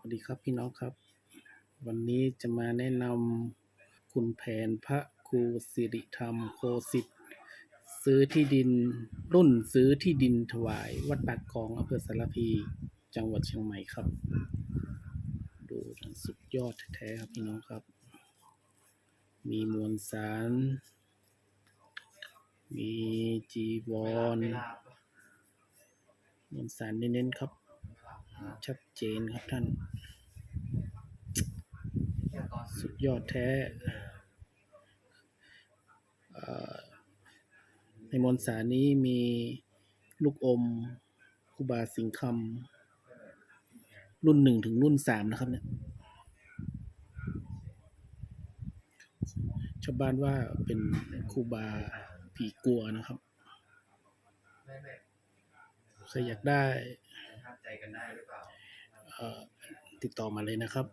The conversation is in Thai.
วัสดีครับพี่น้องครับ วันนี้จะมาแนะนำคุณแผนพระครูสิริธรรมโคสิทธิ์ซื้อที่ดินรุ่นซื้อที่ดินถวาย วัดปากคลองอำเภอสารพี จังหวัดเชียงใหม่ครับ ดูสุดยอดแท้ๆครับพี่น้องครับ มีมวลสาร มีจีวรมวลสารเน้นๆครับ ชัดเจนครับท่าน สุดยอดแท้ในมวลสารนี้มีลูกอมคูบาสิงห์คำรุ่นหนึ่งถึงรุ่นสามนะครับเนี่ยชาวบ้านว่าเป็นคูบาผีกลัวนะครับใครอยากได้ใจกันได้หรือเปล่า ติดต่อมาเลยนะครับ